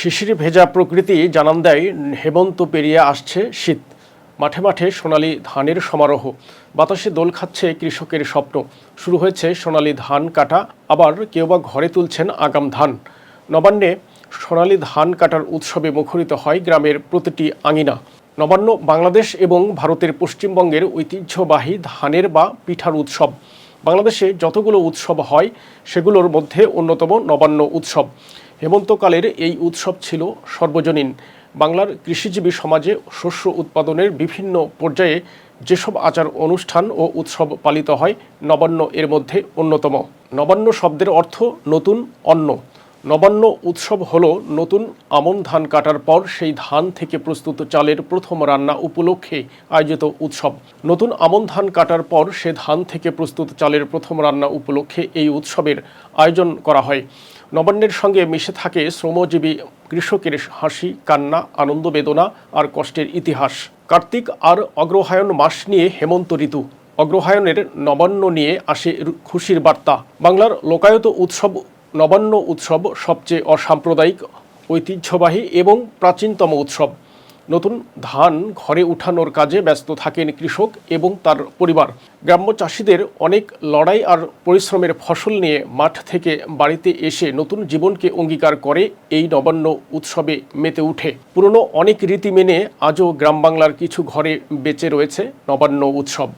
শিশির ভেজা প্রকৃতি জানান দেয়, হেমন্ত পেরিয়ে আসছে শীত। মাঠে মাঠে সোনালি ধানের সমারোহ। বাতাসে দোল খাচ্ছে কৃষকের স্বপ্ন। শুরু হয়েছে সোনালি ধান কাটা, আবার কেউ বা ঘরে তুলছেন আগাম ধান। নবান্নে সোনালি ধান কাটার উৎসবে মুখরিত হয় গ্রামের প্রতিটি আঙিনা। নবান্ন বাংলাদেশ এবং ভারতের পশ্চিমবঙ্গের ঐতিহ্যবাহী ধানের বা পিঠার উৎসব। বাংলাদেশে যতগুলো উৎসব হয়, সেগুলোর মধ্যে অন্যতম নবান্ন উৎসব। হেমন্তকালের এই উৎসব ছিল সর্বজনীন। বাংলার কৃষিজীবী সমাজে শস্য উৎপাদনের বিভিন্ন পর্যায়ে যেসব আচার অনুষ্ঠান ও উৎসব পালিত হয়, নবান্ন এর মধ্যে অন্যতম। নবান্ন শব্দের অর্থ নতুন অন্ন। নবান্ন উৎসব হল নতুন আমন ধান কাটার পর সেই ধান থেকে প্রস্তুত চালের প্রথম রান্না উপলক্ষে আয়োজিত উৎসব। নতুন আমন ধান কাটার পর সে ধান থেকে প্রস্তুত চালের প্রথম রান্না উপলক্ষে এই উৎসবের আয়োজন করা হয়। নবান্নের সঙ্গে মিশে থাকে শ্রমজীবী কৃষকের হাসি, কান্না, আনন্দ বেদনা আর কষ্টের ইতিহাস। কার্তিক আর অগ্রহায়ণ মাস নিয়ে হেমন্ত ঋতু। অগ্রহায়ণের নবান্ন নিয়ে আসে খুশির বার্তা। বাংলার লোকায়ত উৎসব, নবান্ন উৎসব সবচেয়ে অসাম্প্রদায়িক, ঐতিহ্যবাহী এবং প্রাচীনতম উৎসব। নতুন ধান ঘরে উঠানোর কাজে ব্যস্ত থাকেন কৃষক এবং তার পরিবার। গ্রাম্য চাষিদের অনেক লড়াই আর পরিশ্রমের ফসল নিয়ে মাঠ থেকে বাড়িতে এসে নতুন জীবনকে অঙ্গীকার করে এই নবান্ন উৎসবে মেতে উঠে। পুরনো অনেক রীতি মেনে আজও গ্রাম বাংলার কিছু ঘরে বেঁচে রয়েছে নবান্ন উৎসব।